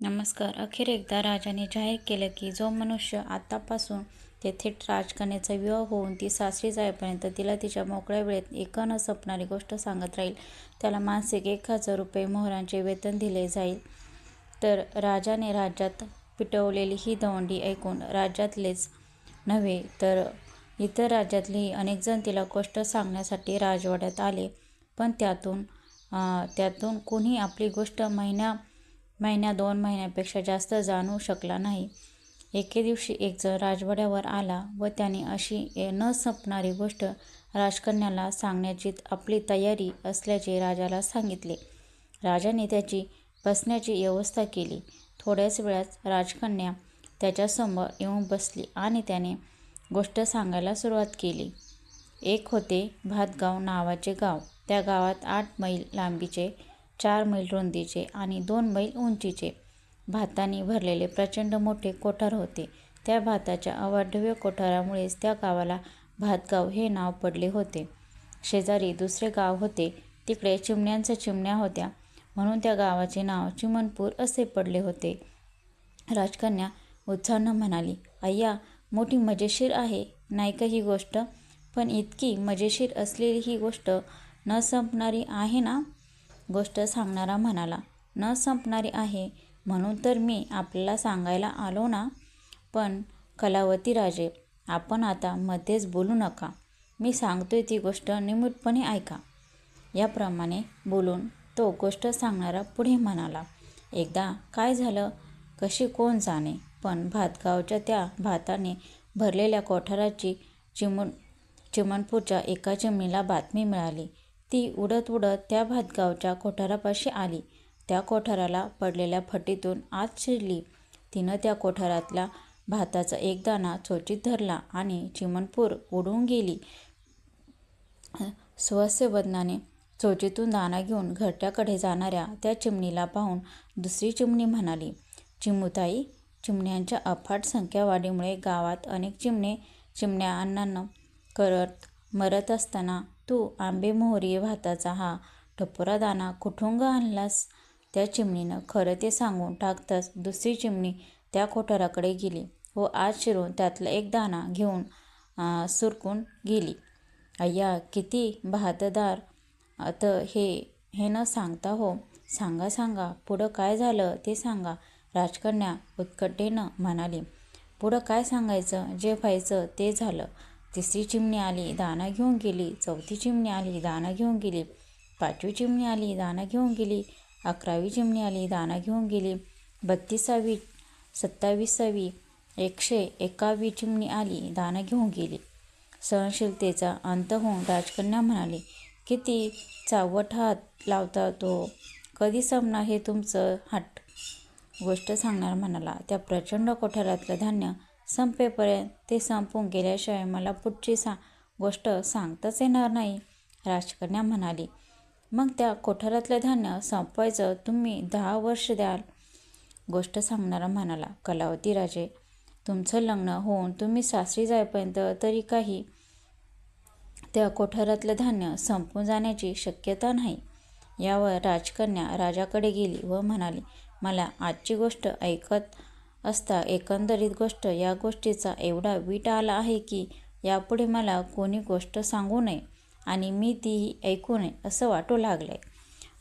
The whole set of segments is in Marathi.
नमस्कार. अखेर एकदा राजाने जाहीर केलं की जो मनुष्य आतापासून ते थेट राजकन्याचा विवाह होऊन ती सासरी जाईपर्यंत तिला तिच्या मोकळ्या वेळेत एक न संपणारी गोष्ट सांगत राहील. त्याला मासिक एक हजार रुपये मोहरांचे वेतन दिले जाईल. तर राजाने राज्यात पिटवलेली ही दवंडी ऐकून राज्यातलेच नव्हे तर इतर राज्यातलेही अनेकजण तिला गोष्ट सांगण्यासाठी राजवाड्यात आले. पण त्यातून त्यातून कोणी आपली गोष्ट महिन्या महिन्या दोन महिन्यापेक्षा जास्त जाणू शकला नाही. एके दिवशी एक जण राजवाड्यावर आला व त्याने अशी न संपणारी गोष्ट राजकन्याला सांगण्याची आपली तयारी असल्याचे राजाला सांगितले. राजाने त्याची बसण्याची व्यवस्था केली. थोड्याच वेळात राजकन्या त्याच्यासमोर येऊन बसली आणि त्याने गोष्ट सांगायला सुरुवात केली. एक होते भातगाव नावाचे गाव. त्या गावात आठ मैल लांबीचे चार मैल रुंदीचे आणि दोन मैल उंचीचे भाताने भरलेले प्रचंड मोठे कोठार होते. त्या भाताच्या अवाढव्य कोठारामुळेच त्या गावाला भातगाव हे नाव पडले होते. शेजारी दुसरे गाव होते. तिकडे चिमण्यांच्या चिमण्या होत्या. म्हणून त्या गावाचे नाव चिमणपूर असे पडले होते. राजकन्या उत्साहानं म्हणाली अय्या मोठी मजेशीर आहे. नाही का ही गोष्ट? पण इतकी मजेशीर असलेली ही गोष्ट न संपणारी आहे ना? गोष्ट सांगणारा म्हणाला न संपणारी आहे म्हणून तर मी आपल्याला सांगायला आलो ना? पण कलावती राजे आपण आता मध्येच बोलू नका. मी सांगतोय ती गोष्ट निमूटपणे ऐका. याप्रमाणे बोलून तो गोष्ट सांगणारा पुढे म्हणाला एकदा काय झालं? कशी कोण जाणे? पण भातगावच्या त्या भाताने भरलेल्या कोठाराची चिमण चिमणपूरच्या एका चिमणीला बातमी मिळाली. ती उडत उडत त्या भातगावच्या कोठारापाशी आली. त्या कोठाराला पडलेल्या फटीतून आत शिरली. तिनं त्या कोठारातल्या भाताचा एक दाणा चोचीत धरला आणि चिमणपूर उडून गेली. स्वस्य वदनाने चोचीतून दाणा घेऊन घरट्याकडे जाणाऱ्या त्या चिमणीला पाहून दुसरी चिमणी म्हणाली चिमुताई चिमण्यांच्या अफाट संख्या वाढीमुळे गावात अनेक चिमणे चिमण्या अन्नानं करत मरत असताना तू आंबे मोहरी भाताचा हा टपोरा दाणा कुठून ग आणलास? त्या चिमणीनं खरं ते सांगून टाकताच दुसरी चिमणी त्या कोठाराकडे गेली व आत शिरून त्यातला एक दाणा घेऊन सुरकून गेली. अय्या किती भातदार तर हे हे न सांगता हो. सांगा सांगा पुढं काय झालं ते सांगा राजकन्या उत्कटेनं म्हणाली. पुढं काय सांगायचं जे व्हायचं ते झालं. तिसरी चिमणी आली दाना घेऊन गेली. चौथी चिमणी आली दाना घेऊन गेली. पाचवी चिमणी आली दाना घेऊन गेली. अकरावी चिमणी आली दाना घेऊन गेली. बत्तीसावी सत्तावीसावी एकशे एकावी चिमणी आली दाना घेऊन गेली. सहनशीलतेचा अंत होऊन राजकन्या म्हणाली किती चावट हात लावता तो? कधी संपणार हे तुमचं हट? गोष्ट सांगणार म्हणाला. त्या प्रचंड कोठारातलं धान्य संपेपर्यंत ते संपून गेल्याशिवाय मला पुढची सा गोष्ट सांगताच येणार नाही राजकन्या म्हणाली. मग त्या कोठारातलं धान्य संपवायचं तुम्ही दहा वर्ष द्याल गोष्ट सांगणारा म्हणाला. कलावती राजे तुमचं लग्न होऊन तुम्ही सासरी जाईपर्यंत तरी काही त्या कोठारातलं धान्य संपून जाण्याची शक्यता नाही यावर राजकन्या राजाकडे गेली व म्हणाली मला आजची गोष्ट ऐकत असता एकंदरीत गोष्ट या गोष्टीचा एवढा वीट आला आहे की यापुढे मला कोणी गोष्ट सांगू नये आणि मी तीही ऐकू नये असं वाटू लागलंय.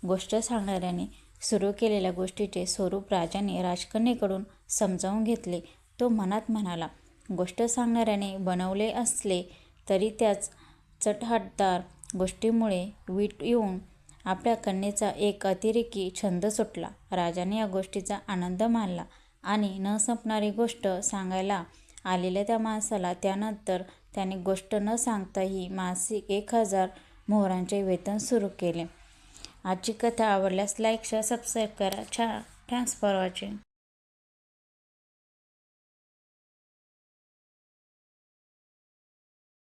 गोष्ट सांगणाऱ्याने सुरू केलेल्या गोष्टीचे स्वरूप राजाने राजकन्येकडून समजावून घेतले. तो मनात म्हणाला गोष्ट सांगणाऱ्याने बनवले असले तरी त्याच चटहाटदार गोष्टीमुळे वीट येऊन आपल्या कन्येचा एक अतिरेकी छंद सुटला. राजाने या गोष्टीचा आनंद मानला. आणि न संपणारी गोष्ट सांगायला आलेल्या त्या माणसाला त्यानंतर त्याने गोष्ट न सांगताही मासिक एक हजार मोहरांचे वेतन सुरू केले. आजची कथा आवडल्यास लाईक शेअर सबस्क्राईब करा. छा थँक्स फॉर वॉचिंग